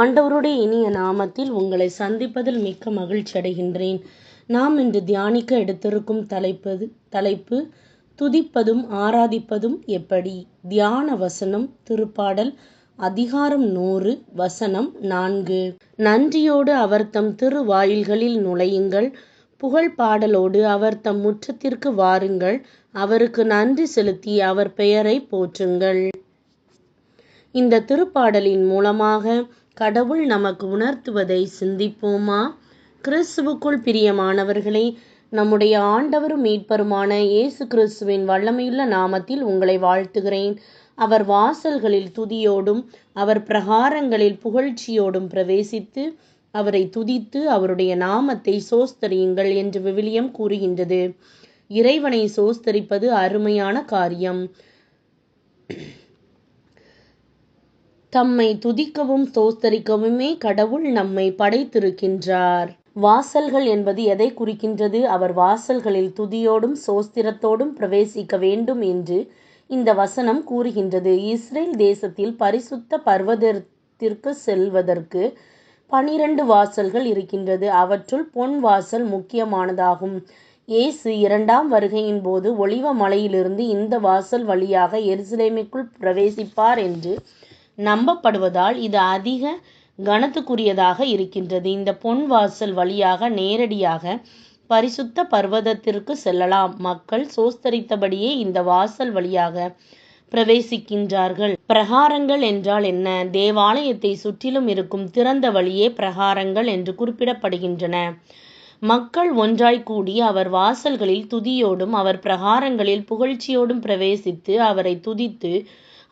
ஆண்டவருடைய இனிய நாமத்தில் உங்களை சந்திப்பதில் மிக்க மகிழ்ச்சி அடைகின்றேன். நாம் இன்று தியானிக்க எடுத்திருக்கும் தலைப்பது தலைப்பு துதிப்பதும் ஆராதிப்பதும் எப்படி? தியான வசனம் திருப்பாடல் அதிகாரம் நூறு வசனம் நான்கு. நன்றியோடு அவர் தம் திருவாயில்களில் நுழையுங்கள். புகழ் பாடலோடு அவர் தம் முற்றத்திற்கு வாருங்கள். அவருக்கு நன்றி செலுத்தி அவர் பெயரை போற்றுங்கள். இந்த திருப்பாடலின் மூலமாக கடவுள் நமக்கு உணர்த்துவதை சிந்திப்போமா? கிறிஸ்துவுக்குள் பிரியமானவர்களை நம்முடைய ஆண்டவரும் மீட்பருமான இயேசு கிறிஸ்துவின் வல்லமையுள்ள நாமத்தில் உங்களை வாழ்த்துகிறேன். அவர் வாசல்களில் துதியோடும் அவர் பிரகாரங்களில் புகழ்ச்சியோடும் பிரவேசித்து அவரை துதித்து அவருடைய நாமத்தை சோஸ்தரியுங்கள் என்று விவிலியம் கூறுகின்றது. இறைவனை சோஸ்தரிப்பது அருமையான காரியம். தம்மை துதிக்கவும் சோஸ்தரிக்கவுமே கடவுள் நம்மை படைத்திருக்கின்றார். வாசல்கள் என்பது எதை குறிக்கின்றது? அவர் வாசல்களில் துதியோடும் சோஸ்திரத்தோடும் பிரவேசிக்க வேண்டும் என்று இந்த வசனம் கூறுகின்றது. இஸ்ரேல் தேசத்தில் பரிசுத்த பர்வதத்திற்கு செல்வதற்கு பனிரெண்டு வாசல்கள் இருக்கின்றது. அவற்றுள் பொன் வாசல் முக்கியமானதாகும். இயேசு இரண்டாம் வருகையின் போது ஒளிவ மலையிலிருந்து இந்த வாசல் வழியாக எருசலேமிற்குள் பிரவேசிப்பார் என்று நம்பப்படுவதால் இது அதிக கனத்துக்குரியதாக இருக்கின்றது. இந்த பொன் வாசல் வழியாக நேரடியாக பரிசுத்த பர்வதத்திற்கு செல்லலாம். மக்கள் சோஸ்தரித்தபடியே இந்த வாசல் வழியாக பிரவேசிக்கின்றார்கள். பிரகாரங்கள் என்றால் என்ன? தேவாலயத்தை சுற்றிலும் இருக்கும் திறந்த வழியே பிரகாரங்கள் என்று குறிப்பிடப்படுகின்றன. மக்கள் ஒன்றாய் கூடி அவர் வாசல்களில் துதியோடும் அவர் பிரகாரங்களில் புகழ்ச்சியோடும் பிரவேசித்து அவரை துதித்து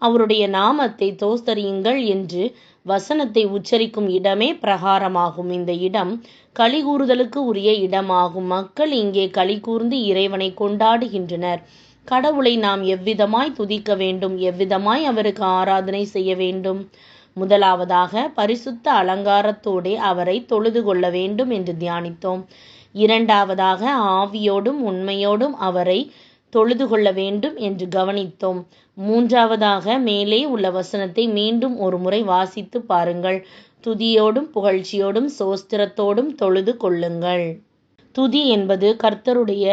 அவருடைய நாமத்தை தோஸ்தரியுங்கள் என்று வசனத்தை உச்சரிக்கும் இடமே பிரகாரமாகும். இந்த இடம் களிகூறுதலுக்கு உரிய இடமாகும். மக்கள் இங்கே களி கூர்ந்து இறைவனை கொண்டாடுகின்றனர். கடவுளை நாம் எவ்விதமாய் துதிக்க வேண்டும் எவ்விதமாய் அவருக்கு ஆராதனை செய்ய வேண்டும்? முதலாவதாக பரிசுத்த அலங்காரத்தோடே அவரை தொழுது கொள்ள வேண்டும் என்று தியானித்தோம். இரண்டாவதாக ஆவியோடும் உண்மையோடும் அவரை தொழுது கொள்ள வேண்டும் என்று கவனித்தோம். மூன்றாவதாக மேலே உள்ள வசனத்தை மீண்டும் ஒரு முறை வாசித்து பாருங்கள். துதியோடும் புகழ்ச்சியோடும் சோஸ்திரத்தோடும் தொழுது கொள்ளுங்கள். துதி என்பது கர்த்தருடைய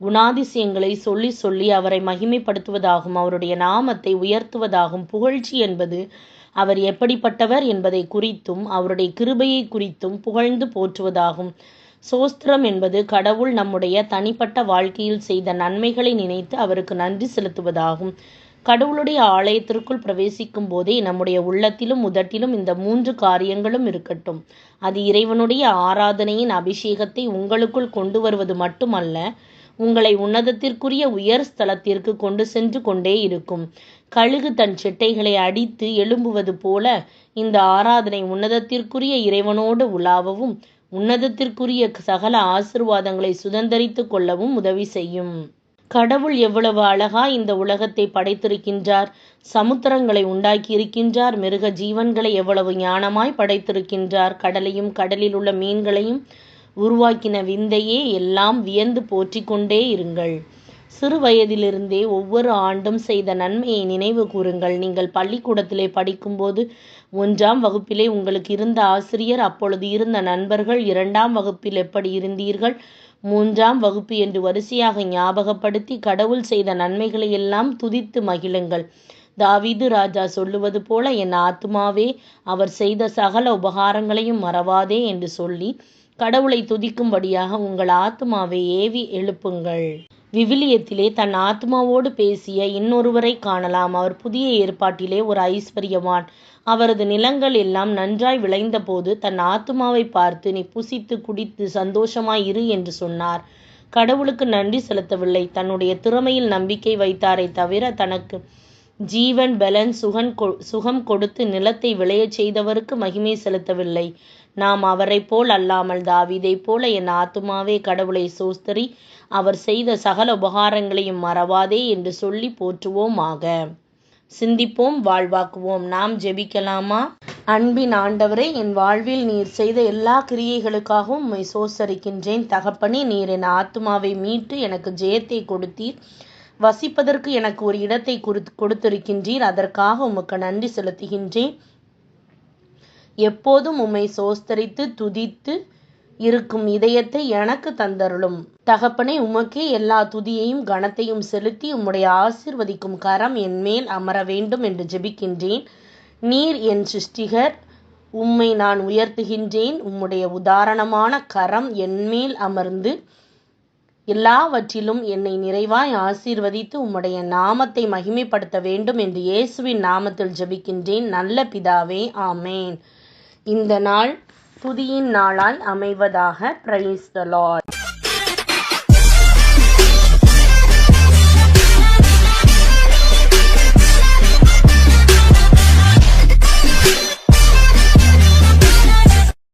குணாதிசயங்களை சொல்லி சொல்லி அவரை மகிமைப்படுத்துவதாகும் அவருடைய நாமத்தை உயர்த்துவதாகும். புகழ்ச்சி என்பது அவர் எப்படிப்பட்டவர் என்பதை குறித்தும் அவருடைய கிருபையை குறித்தும் புகழ்ந்து போற்றுவதாகும். சோஸ்திரம் என்பது கடவுள் நம்முடைய தனிப்பட்ட வாழ்க்கையில் செய்த நன்மைகளை நினைத்து அவருக்கு நன்றி செலுத்துவதாகும். கடவுளுடைய ஆலயத்திற்குள் பிரவேசிக்கும் போதே நம்முடைய உள்ளத்திலும் உதட்டிலும் இந்த மூன்று காரியங்களும் இருக்கட்டும். அது இறைவனுடைய ஆராதனையின் அபிஷேகத்தை உங்களுக்குள் கொண்டு வருவது மட்டுமல்ல உங்களை உன்னதத்திற்குரிய உயர் ஸ்தலத்திற்கு கொண்டு சென்று கொண்டே இருக்கும். கழுகு தன் சிட்டைகளை அடித்து எழும்புவது போல இந்த ஆராதனை உன்னதத்திற்குரிய இறைவனோடு உலாவவும் உன்னதத்திற்குரிய சகல ஆசிர்வாதங்களை சுதந்திரித்து கொள்ளவும் உதவி செய்யும். கடவுள் எவ்வளவு அழகா இந்த உலகத்தை படைத்திருக்கின்றார் சமுத்திரங்களை உண்டாக்கி இருக்கின்றார் மிருக ஜீவன்களை எவ்வளவு ஞானமாய் படைத்திருக்கின்றார் கடலையும் கடலில் உள்ள மீன்களையும் உருவாக்கின விந்தையே எல்லாம் வியந்து போற்றிக் கொண்டே இருங்கள். சிறு வயதிலிருந்தே ஒவ்வொரு ஆண்டும் செய்த நன்மையை நினைவு கூறுங்கள். நீங்கள் பள்ளிக்கூடத்திலே படிக்கும்போது ஒன்றாம் வகுப்பிலே உங்களுக்கு இருந்த ஆசிரியர் அப்பொழுது இருந்த நண்பர்கள் இரண்டாம் வகுப்பில் எப்படி இருந்தீர்கள்? மூன்றாம் வகுப்பு என்று வரிசையாக ஞாபகப்படுத்தி கடவுள் செய்த நன்மைகளை எல்லாம் துதித்து மகிழுங்கள். தாவீது ராஜா சொல்லுவது போல என் ஆத்துமாவே அவர் செய்த சகல உபகாரங்களையும் மறவாதே என்று சொல்லி கடவுளை துதிக்கும்படியாக உங்கள் ஆத்மாவை ஏவி எழுப்புங்கள். விவிலியத்திலே தன் ஆத்மாவோடு பேசிய இன்னொருவரை காணலாம். அவர் புதிய ஏற்பாட்டிலே ஒரு ஐஸ்வர்யவான். அவரது நிலங்கள் எல்லாம் நன்றாய் விளைந்தபோது தன் ஆத்துமாவை பார்த்து நீ புசித்து குடித்து சந்தோஷமாய் இரு என்று சொன்னார். கடவுளுக்கு நன்றி செலுத்தவில்லை. தன்னுடைய திறமையில் நம்பிக்கை வைத்தாரே தவிர தனக்கு ஜீவன் பலன் சுகன் கொ சுகம் கொடுத்து நிலத்தை விளையச் செய்தவருக்கு மகிமை செலுத்தவில்லை. நாம் அவரைப் போல் அல்லாமல் தாவிதை போல என் ஆத்துமாவே கடவுளை சோஸ்தரி அவர் செய்த சகல உபகாரங்களையும் மறவாதே என்று சொல்லி போற்றுவோமாக. சிந்திப்போம் வாழ்வாக்குவோம். நாம் ஜெபிக்கலாமா? அன்பின் ஆண்டவரே என் வாழ்வில் நீர் செய்த எல்லா கிரியைகளுக்காகவும் உம்மை சோசரிக்கின்றேன் தகப்பனே நீர் என் ஆத்மாவை மீட்டு எனக்கு ஜெயத்தை கொடுத்தீர். வசிப்பதற்கு எனக்கு ஒரு இடத்தை கொடுத்திருக்கின்றீர். அதற்காக உமக்கு நன்றி செலுத்துகின்றேன். எப்போதும் உம்மை சோஸ்தரித்து துதித்து இருக்கும் இதயத்தை எனக்கு தந்தருளும். தகப்பனே உமக்கே எல்லா துதியையும் கனத்தையும் செலுத்தி உம்முடைய ஆசிர்வதிக்கும் கரம் என்மேல் அமர வேண்டும் என்று ஜெபிக்கின்றேன். நீர் என் சிருஷ்டிகர் உம்மை நான் உயர்த்துகின்றேன். உம்முடைய உதாரணமான கரம் என்மேல் அமர்ந்து எல்லாவற்றிலும் என்னை நிறைவாய் ஆசீர்வதித்து உம்முடைய நாமத்தை மகிமைப்படுத்த வேண்டும் என்று இயேசுவின் நாமத்தில் ஜெபிக்கின்றேன். நல்ல பிதாவே ஆமேன். இந்த நாள் துதியின் நாளாய் அமைவதாக பிரைஸ் த லார்ட்